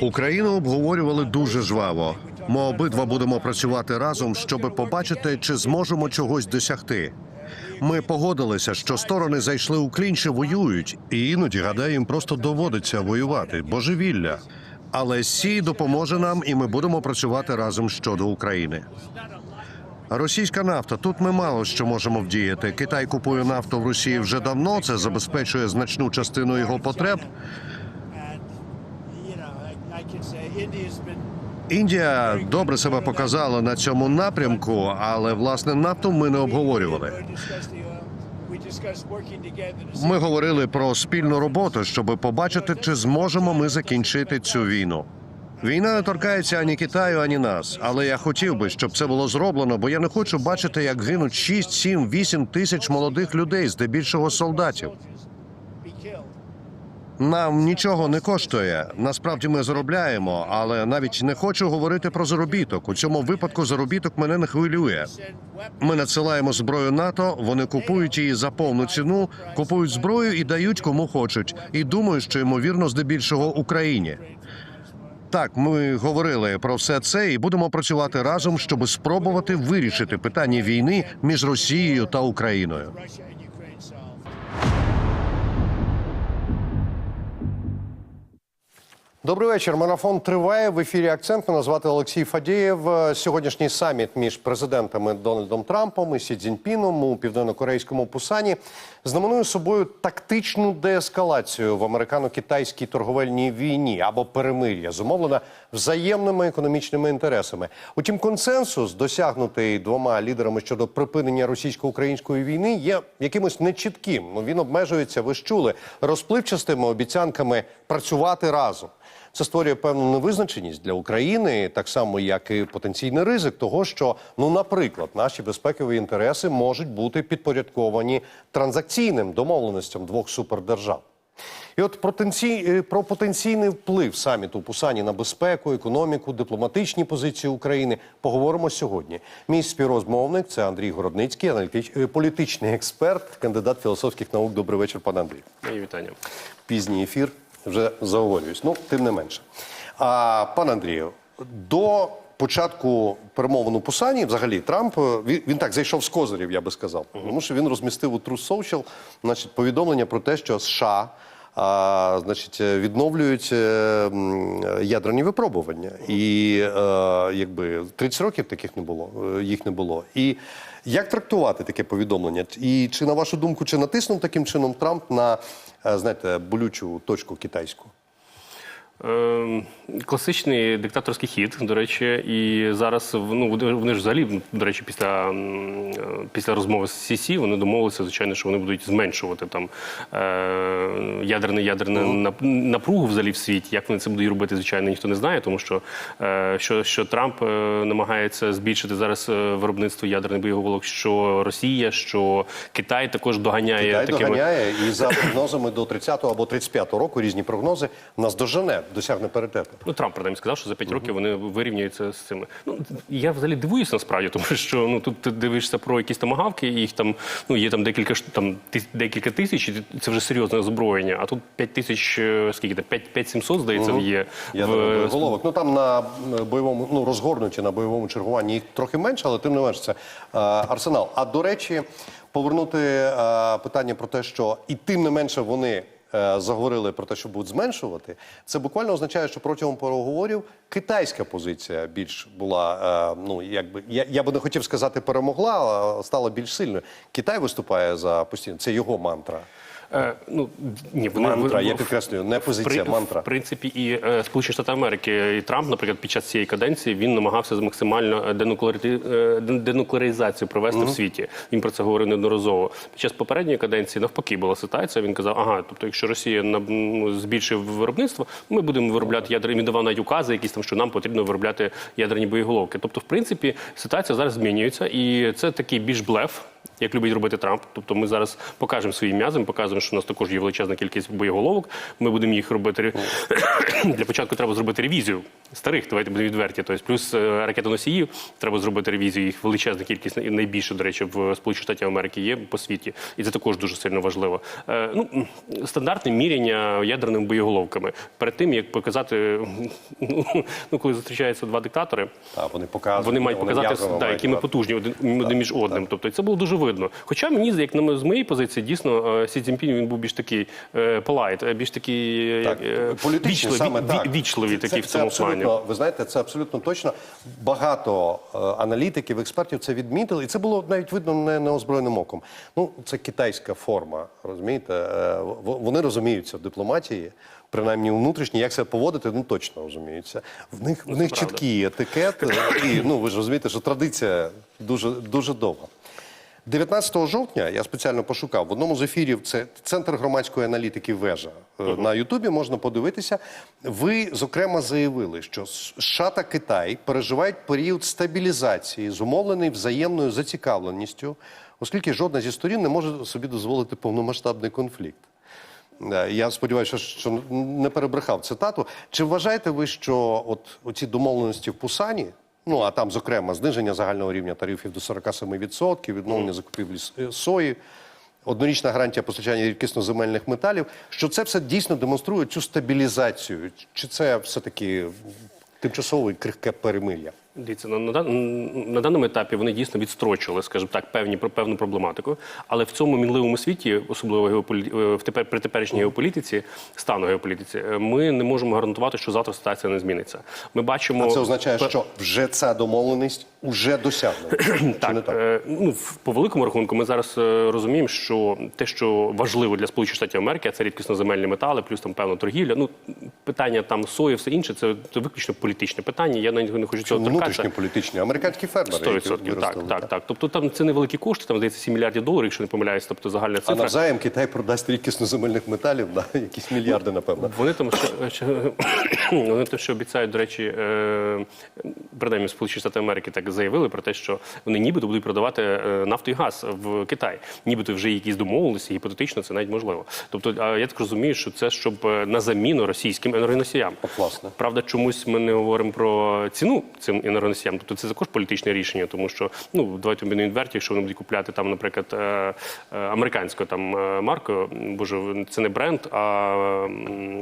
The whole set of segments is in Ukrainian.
Україну обговорювали дуже жваво. Ми обидва будемо працювати разом, щоб побачити, чи зможемо чогось досягти. Ми погодилися, що сторони зайшли у клінч воюють, і іноді гадаю, їм просто доводиться воювати. Божевілля. Але Сі допоможе нам, і ми будемо працювати разом щодо України. Російська нафта. Тут ми мало що можемо вдіяти. Китай купує нафту в Росії вже давно. Це забезпечує значну частину його потреб. Індія добре себе показала на цьому напрямку, але власне нафту ми не обговорювали. Ми говорили про спільну роботу, щоб побачити, чи зможемо ми закінчити цю війну. Війна не торкається ані Китаю, ані нас. Але я хотів би, щоб це було зроблено, бо я не хочу бачити, як гинуть 6, 7, 8 тисяч молодих людей, здебільшого солдатів. Нам нічого не коштує. Насправді ми заробляємо, але навіть не хочу говорити про заробіток. У цьому випадку заробіток мене не хвилює. Ми надсилаємо зброю НАТО. Вони купують її за повну ціну, купують зброю і дають кому хочуть. І думаю, що ймовірно здебільшого Україні. Так, ми говорили про все це і будемо працювати разом, щоб спробувати вирішити питання війни між Росією та Україною. Добрий вечір. Марафон триває в ефірі. Акцент мене звати Олексій Фадієв. Сьогоднішній саміт між президентами Дональдом Трампом і Сі Цзіньпіном у південно-корейському Пусані знаменує собою тактичну деескалацію в американо-китайській торговельній війні або перемир'я, зумовлена взаємними економічними інтересами. Утім, консенсус, досягнутий двома лідерами щодо припинення російсько-української війни, є якимось нечітким. Ну він обмежується, ви ж чули, розпливчастими обіцянками працювати разом. Це створює певну невизначеність для України, так само як і потенційний ризик того, що ну, наприклад, наші безпекові інтереси можуть бути підпорядковані транзакційним домовленостям двох супердержав. І от е, про потенційний вплив саміту Пусані на безпеку, економіку, дипломатичні позиції України поговоримо сьогодні. Мій співрозмовник це Андрій Городницький, аналітич, е, політичний експерт, кандидат філософських наук. Добрий вечір, пане Андрій Мої вітання. пізній ефір, вже заговорююсь. Ну, тим не менше. А, пан Андрію, до початку перемовин у Пусані, взагалі, Трамп е, він, він так зайшов з козирів, я би сказав. Тому що він розмістив у True Social значить, повідомлення про те, що США. А, значить, е, відновлюють е, ядерні випробування, і е, якби 30 років таких не було, е, їх не було. І як трактувати таке повідомлення? І чи на вашу думку, чи натиснув таким чином Трамп на е, знаєте болючу точку китайську? Ем, класичний диктаторський хід, до речі, і зараз ну вони ж взагалі, до речі, після, е, після розмови з Сісі вони домовилися, звичайно, що вони будуть зменшувати там е, ядерне ядерне нап- напругу взагалі в світі. Як вони це будуть робити, звичайно, ніхто не знає, тому що, е, що, що Трамп е, намагається збільшити зараз виробництво ядерних боєголовок, що Росія, що Китай також доганяє Китай такими. доганяє і за прогнозами до 30-го або 35-го року різні прогнози нас дожене, досягне паритету. Ну, Трамп принаймні сказав, що за 5 років вони вирівняються з цими. Ну я взагалі дивуюся насправді, тому що ну тут ти дивишся про якісь тамагавки, їх там ну є там декілька там декілька тисяч, і це вже серйозне озброєння. А тут 5 тисяч е, скільки там 5 5700, здається, є Я в головок. Ну там на бойовому, ну розгорнуті на бойовому чергуванні їх трохи менше, але тим не менше це е, арсенал. А до речі, повернути е, питання про те, що і тим не менше вони. Е, Заговорили про те, що будуть зменшувати. Це буквально означає, що протягом переговорів китайська позиція більш була. е, Ну якби я, я би не хотів сказати, перемогла, а стала більш сильною. Китай виступає за постійно. Це його мантра. Е, ну ні, вони Мантра, я підкреслюю, не позиція, При- мантра. В принципі, і е, Сполучені Штати Америки і Трамп, наприклад, під час цієї каденції він намагався з максимально денуклеари- е, ден- денуклеаризацію провести в світі. Він про це говорив неодноразово. Під час попередньої каденції навпаки була ситуація. Він казав, ага, тобто, якщо Росія на- ну, збільшує виробництво, ми будемо виробляти ядерні. Він давав навіть укази, якісь там, що нам потрібно виробляти ядерні боєголовки. Тобто, в принципі, ситуація зараз змінюється, і це такий більш блеф. Як любить робити Трамп. Тобто ми зараз покажемо свої м'язи, ми показуємо, що у нас також є величезна кількість боєголовок. Ми будемо їх робити. Для початку треба зробити ревізію старих, давайте будемо відверті. Тобто, плюс е, ракетоносіїв треба зробити ревізію. Їх величезна кількість найбільше, до речі, в Сполучених Штатів Америки є по світі, і це також дуже сильно важливо. Е, ну стандартне міряння ядерними боєголовками перед тим як показати, ну, ну коли зустрічаються два диктатори. Та, вони показують. Вони мають показати, м'язово да, які ми потужні один, один між одним. Тобто це було дуже видно. Хоча мені, як на з моєї позиції, дійсно е, Сі Цзіньпінь він був більш такий е, полайт, е, більш такий е, Так, е, вічливий, саме так. вічливий Це- такий це, в цьому це плані. Ви знаєте, це абсолютно точно. Багато е, аналітиків, експертів це відмітили, і це було навіть видно не неозброєним оком. Ну, це китайська форма, розумієте? Е, Вони розуміються в дипломатії, принаймні у внутрішній, як себе поводити, ну точно розуміються. В них, в них правда. чіткий етикет, е, і ну ви ж розумієте, що традиція дуже, дуже довга. 19 жовтня я спеціально пошукав в одному з ефірів. Це центр громадської аналітики вежа Е, на Ютубі. Можна подивитися. Ви зокрема заявили, що США та Китай переживають період стабілізації, зумовлений взаємною зацікавленістю, оскільки жодна зі сторін не може собі дозволити повномасштабний конфлікт. Е, Я сподіваюся, що не перебрехав цитату. Чи вважаєте ви, що от оці домовленості в Пусані, ну а там, зокрема, зниження загального рівня тарифів до 47%, відновлення закупівлі е, сої, однорічна гарантія постачання рідкісно-земельних металів, що це все дійсно демонструє цю стабілізацію? Чи це все-таки тимчасове крихке перемир'я? Дивіться, на, на, на даному етапі вони дійсно відстрочили, скажімо так, певні певну проблематику. Але в цьому мінливому світі, особливо геополі... е, в тепер при теперішній геополітиці, стану геополітиці, е, ми не можемо гарантувати, що завтра ситуація не зміниться. Ми бачимо А це означає, що вже ця домовленість уже досягнена. Чи не Так, так? е, ну по великому рахунку, ми зараз е, розуміємо, що те, що важливо для Сполучених Штатів Америки, це рідкісно-земельні метали, плюс там певна торгівля. Ну питання там сої, все інше, це, це виключно політичне питання. Я навіть не хочу цього торкатися. Внутрішні політичні, американські фермери. 100%, які так, виростили, так, так. Тобто там це невеликі кошти, там здається 7 мільярдів доларів, якщо не помиляюсь, тобто загальна А цифра. навзаєм Китай продасть рідкісно земельних металів на якісь мільярди, напевно. Вони там що, вони те, що обіцяють, до речі, е, принаймні Сполучені Штати Америки так заявили про те, що вони нібито будуть продавати е, нафту і газ в Китай. Нібито вже якісь домовленості, гіпотетично це навіть можливо. Тобто, я так розумію, що це щоб е, на заміну російським енергоносіям. Власне. Правда, чомусь ми не говоримо про ціну цим енергоносіям. Тобто це також політичне рішення, тому що ну давайте будемо відверті, якщо вони будуть купляти там, наприклад, е, американською там маркою, боже, це не бренд, а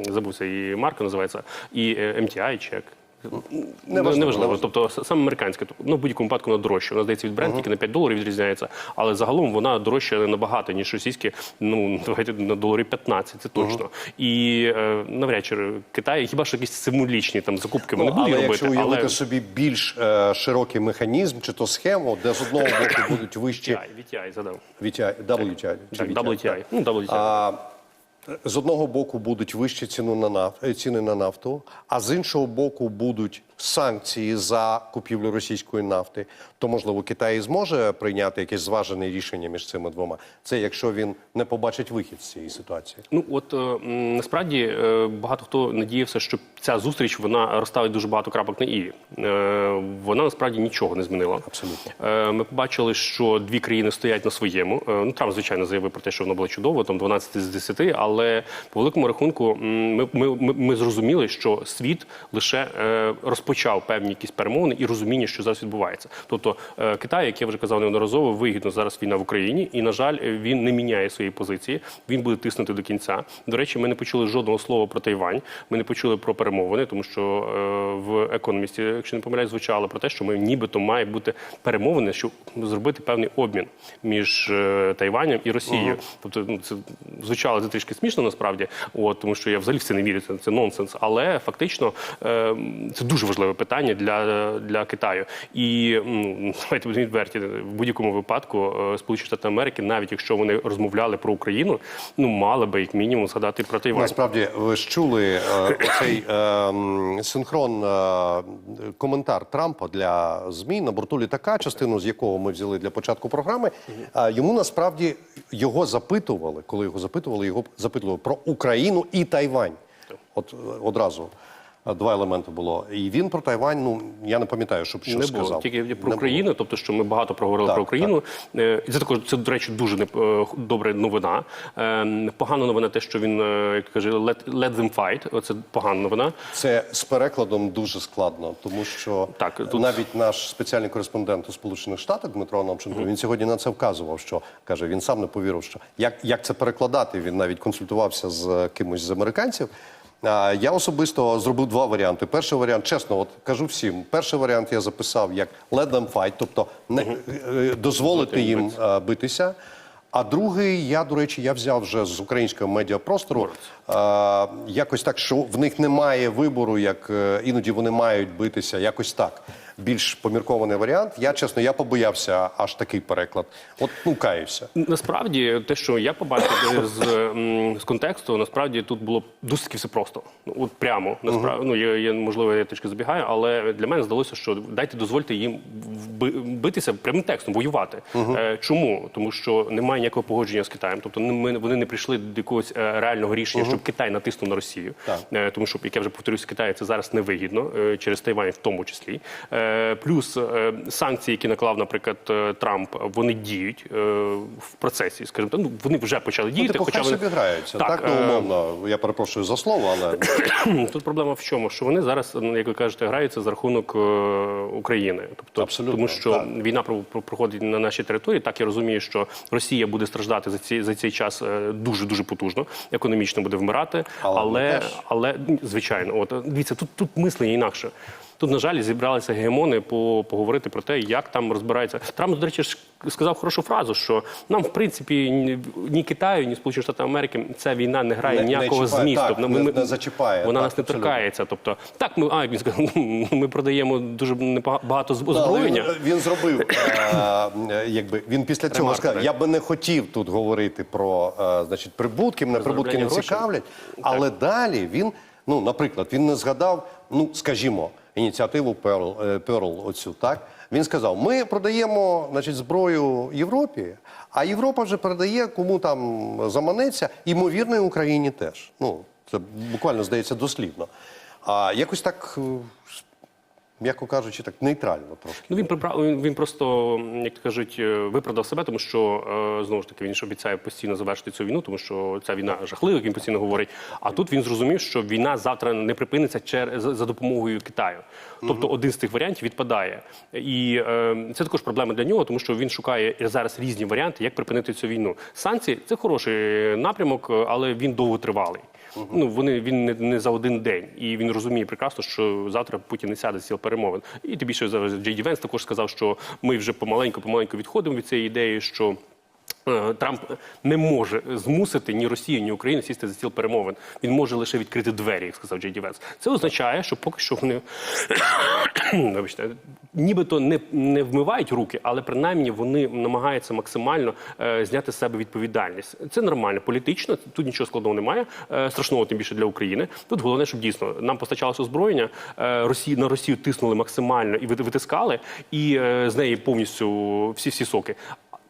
забувся її марка називається, і MTI чи як. Неважливо, Неважливо. Тобто саме американська, тобто, ну в будь-якому випадку вона дорожча. Вона здається від бренд тільки на 5 доларів відрізняється, але загалом вона дорожча набагато, ніж російські, ну давайте на доларів 15, це точно. І е, навряд чи Китай, хіба що якісь символічні там закупки вони Ну, будуть але робити, якщо уявити але собі більш е, широкий механізм чи то схему, де з одного боку будуть вищі VTI, VTI задав. VTI, WTI, чи Так, VTI, WTI. Ну, WTI. А, з одного боку будуть вищі ціну на наф... е, ціни на нафту, а з іншого боку будуть санкції за купівлю російської нафти, то можливо Китай і зможе прийняти якесь зважене рішення між цими двома. Це якщо він не побачить вихід з цієї ситуації. Ну от е, насправді е, багато хто надіявся, що ця зустріч вона розставить дуже багато крапок на і. Е, Вона насправді нічого не змінила. Абсолютно. Е, Ми побачили, що дві країни стоять на своєму. Е, Ну Трамп, звичайно, заявив про те, що воно було чудово, там 12 з 10, але по великому рахунку ми, ми, ми, ми зрозуміли, що світ лише е, розпочав певні якісь перемовини і розуміння, що зараз відбувається. Тобто е, Китай, як я вже казав неодноразово, вигідно зараз війна в Україні, і на жаль, він не міняє свої позиції. Він буде тиснути до кінця. До речі, ми не почули жодного слова про Тайвань. Ми не почули про перемовини, тому що е, в економісті, якщо не помиляюсь, звучало про те, що ми нібито має бути перемовини, щоб зробити певний обмін між е, Тайванем і Росією. Тобто, ну це звучало це трішки смішно насправді, от тому що я взагалі в це не вірю. Це, це нонсенс. Але фактично е, це дуже важливе питання для, для Китаю. І давайте будемо відверті в будь-якому випадку е, Сполучені Штати Америки, навіть якщо вони розмовляли про Україну, ну мали би як мінімум згадати про Тайвань. Насправді, ви ж чули е, цей е, синхрон е, коментар Трампа для ЗМІ на борту літака, частину з якого ми взяли для початку програми. А йому насправді його запитували, коли його запитували, його запитували про Україну і Тайвань. От е, одразу. Е, Два елементи було. І він про Тайвань, ну я не пам'ятаю, щоб щось не сказав. було тільки про Не було. Україну, тобто, що ми багато проговорили Так, про Україну. Е, І це також це, до речі, дуже не е, добра новина. Е, Погана новина, те, що він е, як каже, let, let them fight. Оце погана новина. Це з перекладом дуже складно, тому що Так, тут- навіть наш спеціальний кореспондент у Сполучених Штатах Дмитро Намченко, він сьогодні на це вказував, що каже, він сам не повірив, що як, як це перекладати. Він навіть консультувався з кимось з американців. А, Я особисто зробив два варіанти. Перший варіант, чесно, от кажу всім, перший варіант я записав як let them fight, тобто не е, дозволити їм е, битися. А другий, я, до речі, я взяв вже з українського медіапростору. Е, якось так, що в них немає вибору, як е, іноді вони мають битися, якось так. Більш поміркований варіант. Я чесно, я побоявся аж такий переклад. От ну каюся. Насправді, те, що я побачив з, з контексту, насправді тут було досить таки все просто. Ну, от прямо насправді, ну я, я можливо я трішки забігаю, але для мене здалося, що дайте дозвольте їм битися прямим текстом, воювати. Е, чому? Тому що немає ніякого погодження з Китаєм. Тобто ми, вони не прийшли до якогось е, реального рішення, щоб Китай натиснув на Росію. Так. Е, тому що, як я вже повторюсь, Китаю це зараз невигідно е, через Тайвань, в тому числі. Е, Плюс е, санкції, які наклав, наприклад, е, Трамп, вони діють в процесі. Скажімо так, ну вони вже почали Ну, діяти. типу, хай вони... собі граються. Так, Так, ну умовно. Я перепрошую за слово, але Тут проблема в чому? Що вони зараз, ну, як ви кажете, граються за рахунок України. Тобто, Абсолютно, тому що так. війна про- про- проходить на нашій території. Так я розумію, що Росія буде страждати за ці за цей час дуже дуже потужно, економічно буде вмирати. Але Але але, ну, звичайно, от дивіться, тут тут мислення інакше. Тут, на жаль, зібралися гегемони по поговорити про те, як там розбирається. Трамп, до речі, сказав хорошу фразу, що нам, в принципі, ні, Китаю, ні Сполучених Штатів Америки ця війна не грає Не- не ніякого чіпає, змісту. так, Ну, не- не зачіпає, Вона так, нас не абсолютно. торкається. Тобто, так, ми а він сказав, ми продаємо дуже багато озброєння. Він, він зробив, е, е, якби він після цього Ремарку, сказав, так. я би не хотів тут говорити про е, значить, прибутки, мене прибутки не цікавлять. Але далі він, ну, наприклад, він не згадав, ну, скажімо, ініціативу Pearl, е, Pearl оцю, так? Він сказав: ми продаємо значить, зброю Європі, а Європа вже передає кому там заманеться, ймовірно, і Україні теж. Ну, це буквально здається дослідно. А якось так, е, м'яко кажучи, так нейтрально трошки. Ну він прибрав він, просто, як то кажуть, е, виправдав себе, тому що е, знову ж таки він ж обіцяє постійно завершити цю війну, тому що ця війна жахлива, як він постійно говорить. А тут він зрозумів, що війна завтра не припиниться через за допомогою Китаю. Тобто один з тих варіантів відпадає. І е, це також проблема для нього, тому що він шукає зараз різні варіанти, як припинити цю війну. Санкції це хороший напрямок, але він довготривалий. Ну вони він не, не за один день, і він розуміє прекрасно, що завтра Путін не сяде з цього перемовин. І тим більше зараз Джей Ді Венс також сказав, що ми вже помаленьку, помаленьку відходимо від цієї ідеї, що. Е, Трамп не може змусити ні Росію, ні Україну сісти за стіл перемовин. Він може лише відкрити двері, як сказав Джей Ді Венс. Це означає, що поки що вони вибачте, нібито не, не вмивають руки, але принаймні вони намагаються максимально е, зняти з себе відповідальність. Це нормально, політично. Тут нічого складного немає. Е, страшного тим більше для України. Тут головне, щоб дійсно нам постачалося озброєння. Е, Росії на Росію тиснули максимально і витискали, і е, з неї повністю всі всі соки.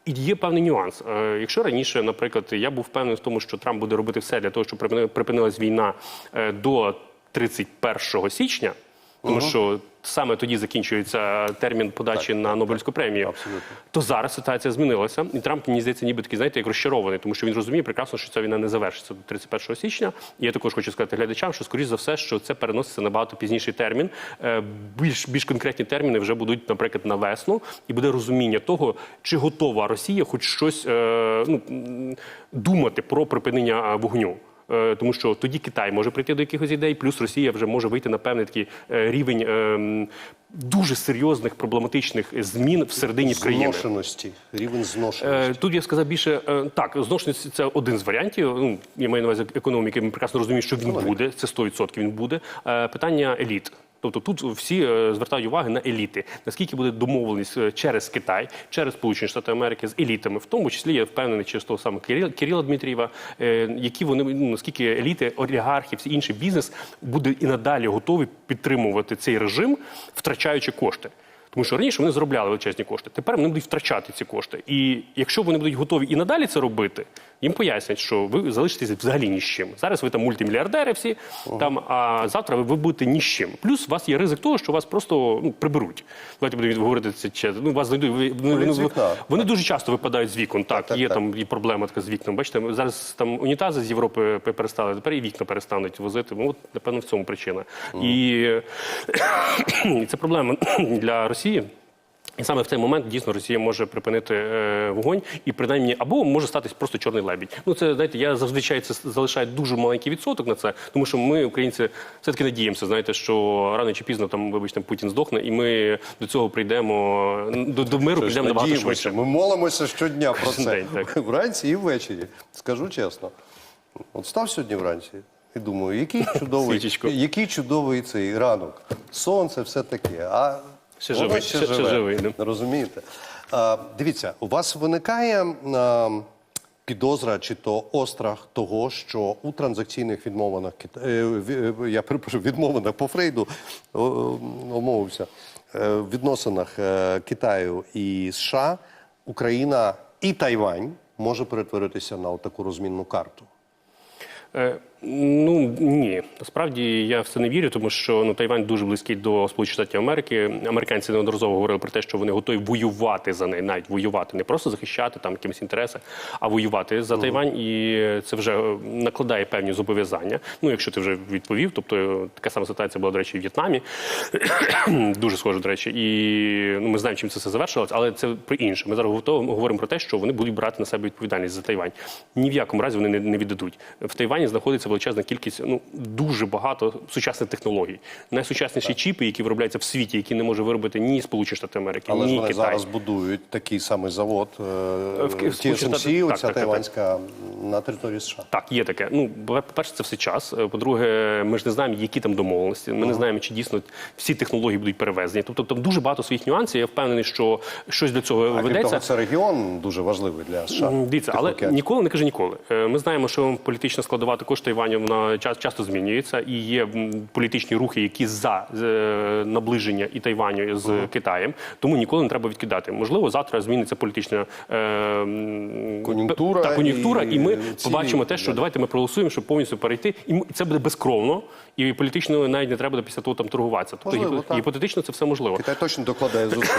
І є певний нюанс. Е, Якщо раніше, наприклад, я був впевнений в тому, що Трамп буде робити все для того, щоб припинилась війна е, до 31 січня, тому що саме тоді закінчується термін подачі на Нобелівську премію. Абсолютно. То зараз ситуація змінилася, і Трамп мені здається, ніби такий, знаєте, як розчарований, тому що він розуміє прекрасно, що ця війна не завершиться до 31 січня. І я також хочу сказати глядачам, що скоріш за все, що це переноситься на багато пізніший термін. Е, Більш більш конкретні терміни вже будуть, наприклад, на весну, і буде розуміння того, чи готова Росія хоч щось е, ну, думати про припинення вогню. Е, Тому що тоді Китай може прийти до якихось ідей, плюс Росія вже може вийти на певний такий е, рівень ем, дуже серйозних проблематичних змін всередині країни. Зношеності, рівень зношеності. Е, Тут я сказав більше так, зношеність це один з варіантів. Ну я маю на увазі економіки. Ми прекрасно розуміємо, що він буде. Це 100% він буде. Питання еліт. Тобто тут всі е, звертають увагу на еліти. Наскільки буде домовленість е, через Китай, через Сполучені Штати Америки з елітами, в тому числі я впевнений через того саме Кирил- Кирила Дмитрієва, е, які вони ну, наскільки еліти, олігархи, всі інший бізнес буде і надалі готові підтримувати цей режим, втрачаючи кошти. Тому що раніше вони заробляли величезні кошти. Тепер вони будуть втрачати ці кошти. І якщо вони будуть готові і надалі це робити, їм пояснять, що ви залишитеся взагалі ні з чим. Зараз ви там мультимільярдери всі, там, а завтра ви, ви будете ні з чим. Плюс у вас є ризик того, що вас просто ну, приберуть. Давайте будемо говорити це чесно. Ну, вас знайдуть. Ви, вони, вони, вони дуже часто випадають з вікон. Так, так, є так. там і проблема така з вікном. Бачите, зараз там унітази з Європи перестали, тепер і вікна перестануть возити. Ну, от, напевно, в цьому причина. І, і це проблема для Росії. І саме в цей момент дійсно Росія може припинити е, вогонь і принаймні або може статись просто чорний лебідь. Ну це знаєте, я зазвичай це залишаю дуже маленький відсоток на це, тому що ми, українці, все таки надіємося. Знаєте, що рано чи пізно там, вибачте, Путін здохне, і ми до цього прийдемо до, до миру, Тож, прийдемо набагато швидше. Ми молимося щодня про це. день, так. Вранці і ввечері. Скажу чесно. От став сьогодні вранці і думаю, який чудовий, який чудовий цей ранок. Сонце, все таке. А Ще воно живий, ще- ще живий, да. Розумієте? А, дивіться, у вас виникає а, підозра чи то острах того, що у транзакційних відмовинах е, е, я перепрошую, відмовинах по Фрейду омовився, е, в відносинах Китаю і США Україна і Тайвань може перетворитися на таку розмінну карту. Е, Ну ні, насправді я в це не вірю, тому що ну Тайвань дуже близький до Сполучених Штатів Америки. Американці неодноразово говорили про те, що вони готові воювати за неї, навіть воювати, не просто захищати там якимось інтереси, а воювати за Тайвань. І це вже е, накладає певні зобов'язання. Ну, якщо ти вже відповів, тобто е, така сама ситуація була, до речі, в В'єтнамі. дуже схоже, до речі, і ну, ми знаємо, чим це все завершилось, але це про інше. Ми зараз говоримо про те, що вони будуть брати на себе відповідальність за Тайвань. Ні в якому разі вони не, не віддадуть. В Тайвані знаходиться величезна кількість, ну дуже багато сучасних технологій. Найсучасніші чіпи, які виробляються в світі, які не може виробити ні Сполучені Штати Америки, Але ж ні вони Китай. зараз будують такий самий завод е, В TSMC, оця так, так, тайванська на території США. Так, є таке. Ну, по-перше, це все час. Е, По-друге, ми ж не знаємо, які там домовленості. Ми не знаємо, чи дійсно всі технології будуть перевезені. Тобто там дуже багато своїх нюансів. Я впевнений, що щось для цього А ведеться. того, це регіон дуже важливий для США. Дивіться, але ніколи не кажи ніколи. Е, Ми знаємо, що політична складова також Тайваню вона ча- часто змінюється, і є політичні рухи, які за е, наближення і Тайваню з Китаєм. Тому ніколи не треба відкидати. Можливо, завтра зміниться політична е, Кон'юнктура та, кон'юнктура, і, і ми побачимо те, що да. давайте ми проголосуємо, щоб повністю перейти, і це буде безкровно, і політично навіть не треба буде після того там торгуватися. Тобто Можливо, гіпо- гіпотетично це все можливо. Китай точно докладає зусиль.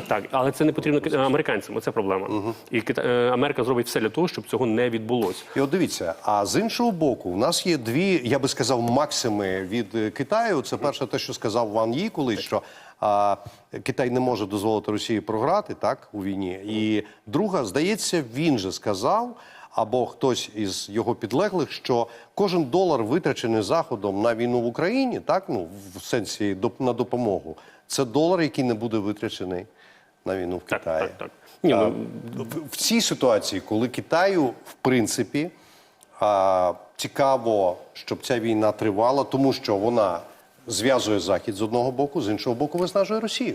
Так, але це не потрібно американцям. Оце проблема. І Кита- е, Америка зробить все для того, щоб цього не відбулося. І от дивіться, а з іншого боку, у нас є дві, я би сказав, максими від е, Китаю. Це перше, те, що сказав Ван Ї колись, що а, Китай не може дозволити Росії програти так у війні. І друга, здається, він же сказав. Або хтось із його підлеглих, що кожен долар витрачений заходом на війну в Україні, так ну в сенсі на допомогу, це долар, який не буде витрачений на війну в Китаї. так, так. Ні, ну, В, в цій ситуації, коли Китаю, в принципі, а, цікаво, щоб ця війна тривала, тому що вона зв'язує Захід з одного боку, з іншого боку, виснажує Росію.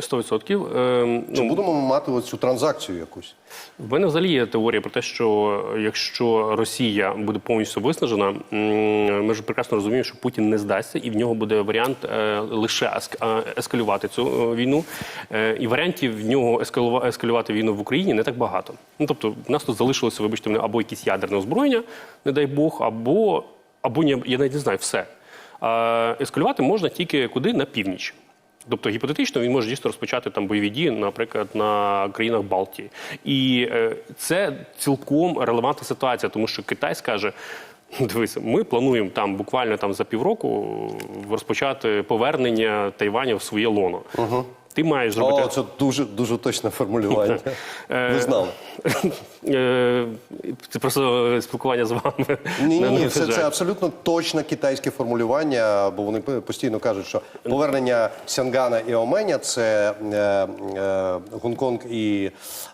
100%. Е, Чи ну, будемо ми мати цю транзакцію якусь? В мене взагалі є теорія про те, що якщо Росія буде повністю виснажена, ми ж прекрасно розуміємо, що Путін не здасться, і в нього буде варіант е, лише е, ескалювати цю е, війну. Е, І варіантів в нього ескалува- ескалювати війну в Україні не так багато. Ну тобто, в нас тут залишилося, вибачте мене, або якісь ядерне озброєння, не дай Бог, або або я навіть не знаю, все. Ескалювати можна тільки куди на північ. Тобто гіпотетично він може дійсно розпочати там бойові дії, наприклад, на країнах Балтії. І е, це цілком релевантна ситуація, тому що Китай скаже. Дивися, ми плануємо там буквально там за півроку розпочати повернення Тайваня в своє лоно. Ти маєш зробити О, це дуже дуже точне формулювання. Не знали. Е, це просто спілкування з вами. Ні, ні, ні, це, це абсолютно точне китайське формулювання, бо вони постійно кажуть, що повернення Сянгана і Оменя це е, е, Гонконг і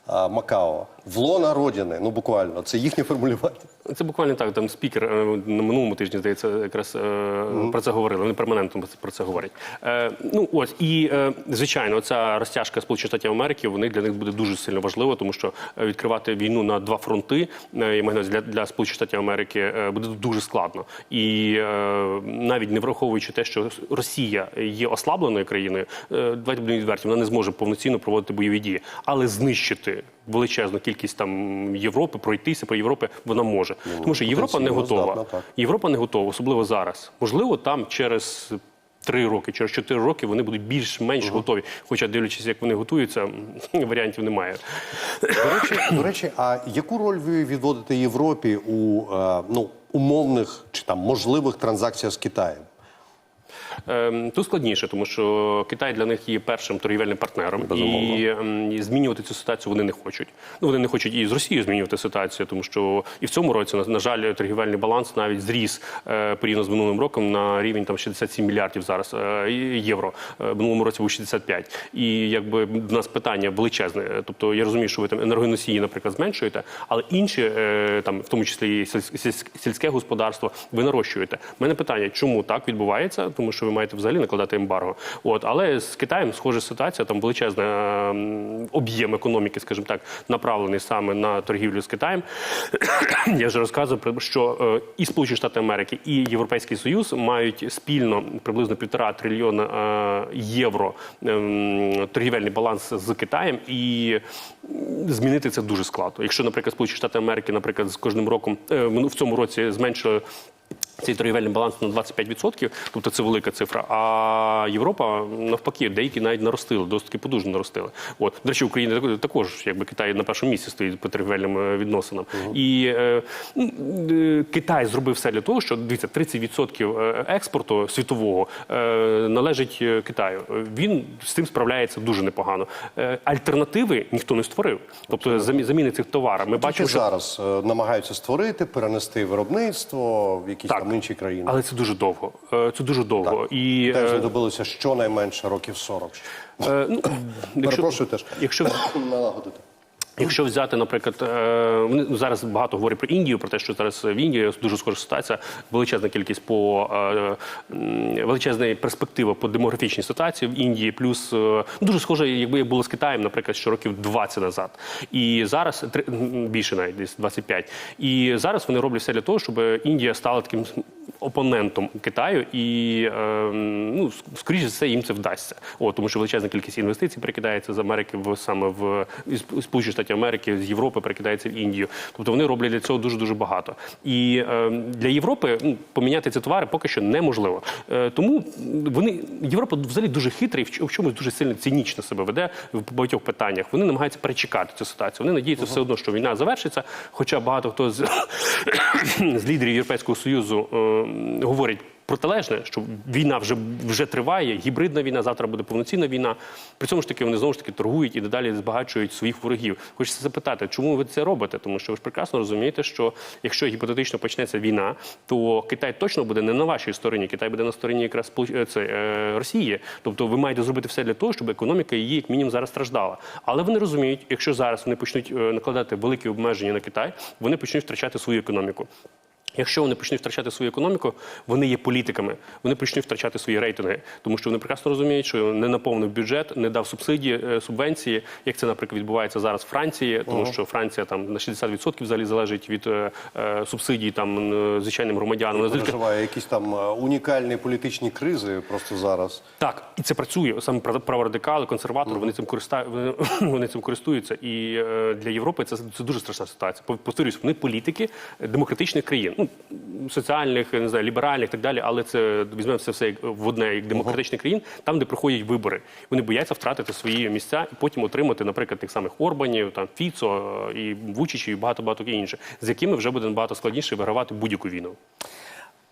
е, Макао. в лона родини. Ну буквально, це їхнє формулювання. Це буквально так. Там спікер е, на минулому тижні, здається, якраз е, про це говорили. Вони перманентно про це говорять. Е, ну ось і е, звичайно, ця розтяжка Сполучених Штатів Америки вони для них буде дуже сильно важлива, тому що відкривати війну на два фронти я маю для, для Сполучених Штатів Америки буде дуже складно. І е, навіть не враховуючи те, що Росія є ослабленою країною, е, давайте будемо відверті, вона не зможе повноцінно проводити бойові дії, але знищити. Величезну кількість там Європи, пройтися по Європі вона може, тому що Європа не готова. здатна. Європа не готова, особливо зараз. Можливо, там через три роки, через чотири роки вони будуть більш-менш готові. Хоча, дивлячись, як вони готуються, варіантів немає. До речі, до речі, а яку роль ви відводите Європі у е, ну умовних чи там можливих транзакціях з Китаєм? Ем, Тут складніше, тому що Китай для них є першим торгівельним партнером, Безумовно. і, ем, і змінювати цю ситуацію вони не хочуть. Ну вони не хочуть і з Росією змінювати ситуацію, тому що і в цьому році на, жаль торгівельний баланс навіть зріс е, порівняно з минулим роком на рівень там 67 мільярдів зараз е, євро. Е, в минулому році був 65. І якби в нас питання величезне. Тобто я розумію, що ви там енергоносії, наприклад, зменшуєте, але інші там, в тому числі і сільсь- сільсь- сільське господарство, ви нарощуєте. У мене питання, чому так відбувається? Тому що ви маєте взагалі накладати ембарго. От, але з Китаєм схожа ситуація, там величезний ем, об'єм економіки, скажімо так, направлений саме на торгівлю з Китаєм. Я вже розказував, про- що е, і Сполучені Штати Америки, і Європейський Союз мають спільно приблизно півтора трильйона е, євро ем, торгівельний баланс з Китаєм, і змінити це дуже складно. Якщо, наприклад, Сполучені Штати Америки, наприклад, з кожним роком е, в цьому році зменшили. Цей торгівельний баланс на 25%, тобто це велика цифра. А Європа навпаки, деякі навіть наростили, досить таки потужно наростили. От до речі, Україна також, якби Китай на першому місці стоїть по торгівельним е, відносинам. І е, ну, е, Китай зробив все для того, що дивіться, 30% е, експорту світового е, належить е, Китаю. Він з цим справляється дуже непогано. Е, альтернативи ніхто не створив. Тобто замі- заміни цих товарів. Ми бачимо, що зараз намагаються створити, перенести виробництво в якісь Так. Там інші країни. але це дуже довго. Е, Це дуже довго. І Теж знадобилося щонайменше років 40. Е, ну, якщо, Перепрошую теж. якщо, Налагодити. Якщо взяти, наприклад, е, зараз багато говорять про Індію, про те, що зараз в Індії дуже схожа ситуація, величезна кількість по е, величезна перспектива по демографічній ситуації в Індії, плюс е, ну, дуже схоже, якби було з Китаєм, наприклад, що років 20 назад. І зараз більше навіть десь 25. І зараз вони роблять все для того, щоб Індія стала таким опонентом Китаю, і е, ну, скоріше за все їм це вдасться. От, тому що величезна кількість інвестицій перекидається з Америки в саме в Сполучені Штатів Америки, з Європи перекидається в Індію. Тобто вони роблять для цього дуже дуже багато. І е, для Європи ну, поміняти ці товари поки що неможливо. Е, тому вони Європа взагалі дуже хитра і в чомусь дуже сильно цинічно себе веде в багатьох питаннях. Вони намагаються перечекати цю ситуацію. Вони надіються все одно, що війна завершиться. Хоча багато хто з, з лідерів Європейського союзу говорить. Протилежне, що війна вже вже триває, гібридна війна, завтра буде повноцінна війна. При цьому ж таки вони знову ж таки торгують і дедалі збагачують своїх ворогів. Хочеться запитати, чому ви це робите? Тому що ви ж прекрасно розумієте, що якщо гіпотетично почнеться війна, то Китай точно буде не на вашій стороні. Китай буде на стороні якраз е, це, е, Росії. Тобто ви маєте зробити все для того, щоб економіка її як мінімум зараз страждала. Але вони розуміють, якщо зараз вони почнуть е, накладати великі обмеження на Китай, вони почнуть втрачати свою економіку. Якщо вони почнуть втрачати свою економіку, вони є політиками, вони почнуть втрачати свої рейтинги, тому що вони прекрасно розуміють, що не наповнив бюджет, не дав субсидії, е, субвенції, як це, наприклад, відбувається зараз в Франції, тому що Франція там на 60% взагалі залежить від е, е, субсидій там звичайним громадянам. Вона Переживає якісь там е, унікальні політичні кризи просто зараз. Так, і це працює. Саме прав- праворадикали, консерватори, вони цим користа... вони, вони цим користуються. І е, для Європи це, це дуже страшна ситуація. Повторюсь, вони політики демократичних країн, ну соціальних, не знаю, ліберальних і так далі. Але це візьмемо це все в одне як демократичних країн, там, де проходять вибори. Вони бояться втратити свої місця і потім отримати, наприклад, тих самих Орбанів, там Фіцо і Вучичі, і багато багато інше, з якими вже буде набагато складніше вигравати будь-яку війну.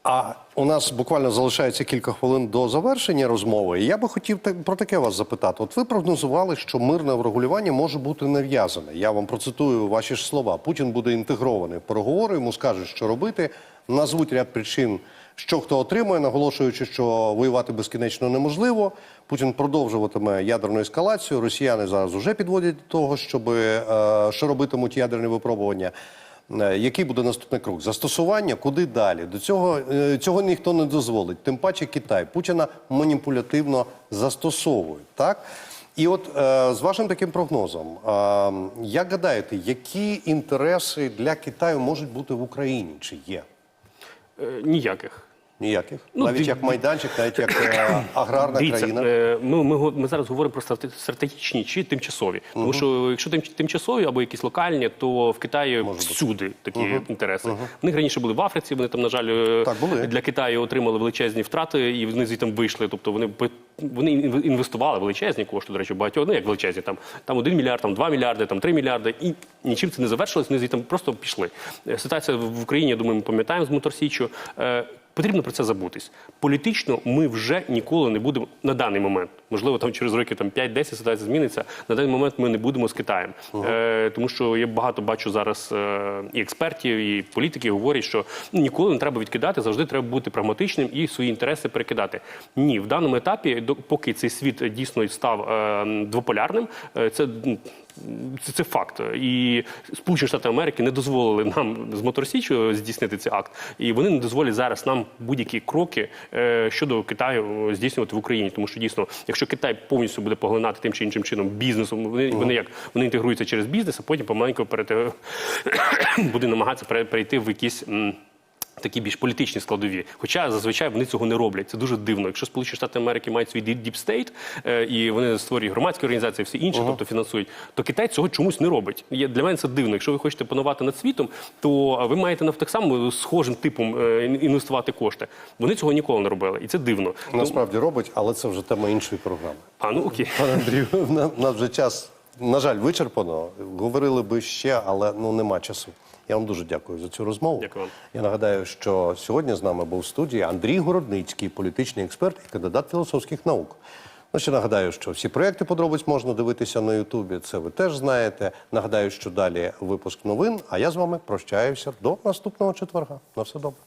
А у нас буквально залишається кілька хвилин до завершення розмови. І я би хотів про таке вас запитати. От ви прогнозували, що мирне врегулювання може бути нав'язане. Я вам процитую ваші ж слова. Путін буде інтегрований в переговори, йому скажуть, що робити. назвуть ряд причин, що хто отримує, наголошуючи, що воювати безкінечно неможливо. Путін продовжуватиме ядерну ескалацію. Росіяни зараз вже підводять до того, щоб е, що робитимуть ядерні випробування. Е, Який буде наступний крок? Застосування, куди далі? До цього е, цього ніхто не дозволить. Тим паче Китай Путіна маніпулятивно застосовує. Так і от е, з вашим таким прогнозом, як гадаєте, які інтереси для Китаю можуть бути в Україні? Чи є? Ніяких. Ніяких? Ну, навіть ди- як майданчик, навіть як е, аграрна Дивіться, країна. е, ми, ми, ми зараз говоримо про страте- стратегічні чи тимчасові. Тому що якщо тим, тимчасові або якісь локальні, то в Китаї всюди такі інтереси. В них раніше були в Африці, вони там, на жаль, е, Так, були. для Китаю отримали величезні втрати, і вони звідти вийшли. Тобто вони вони інв- інвестували величезні кошти, до речі, багатьох, ну як величезні, там, там 1 мільярд, там 2 мільярди, там 3 мільярди, і нічим це не завершилось, вони звідти просто пішли. Е, Ситуація в Україні, я думаю, ми пам'ятаємо з Моторсічу. Потрібно про це забутись. Політично ми вже ніколи не будемо на даний момент. Можливо, там через роки там 5-10 ситуація зміниться. На даний момент ми не будемо з Китаєм. Е, тому що я багато бачу зараз е, і експертів, і політики говорять, що ну, ніколи не треба відкидати, завжди треба бути прагматичним і свої інтереси перекидати. Ні, в даному етапі, поки цей світ дійсно став е, двополярним, е, це. Це, це факт. І Сполучені Штати Америки не дозволили нам з Моторсічу здійснити цей акт. І вони не дозволять зараз нам будь-які кроки е, щодо Китаю здійснювати в Україні. Тому що дійсно, якщо Китай повністю буде поглинати тим чи іншим чином бізнесом, вони, вони як вони інтегруються через бізнес, а потім помаленьку перейти, буде намагатися перейти в якісь. Такі більш політичні складові, хоча зазвичай вони цього не роблять. Це дуже дивно. Якщо Сполучені Штати Америки мають свій діп стейт і вони створюють громадські організації, всі інші, тобто фінансують, то Китай цього чомусь не робить. Є для мене це дивно. Якщо ви хочете панувати над світом, то ви маєте на так само схожим типом е, інвестувати кошти. Вони цього ніколи не робили, і це дивно. Ну, Насправді робить, але це вже тема іншої програми. а ну окей. Пане Андрію, на- у нас вже час, на жаль, вичерпано. Говорили би ще, але ну нема часу. Я вам дуже дякую за цю розмову. Дякую вам. Я нагадаю, що сьогодні з нами був в студії Андрій Городницький, політичний експерт і кандидат філософських наук. Ну, ще нагадаю, що всі проекти подробиць можна дивитися на Ютубі. Це ви теж знаєте. Нагадаю, що далі випуск новин. А я з вами прощаюся до наступного четверга. На все добре.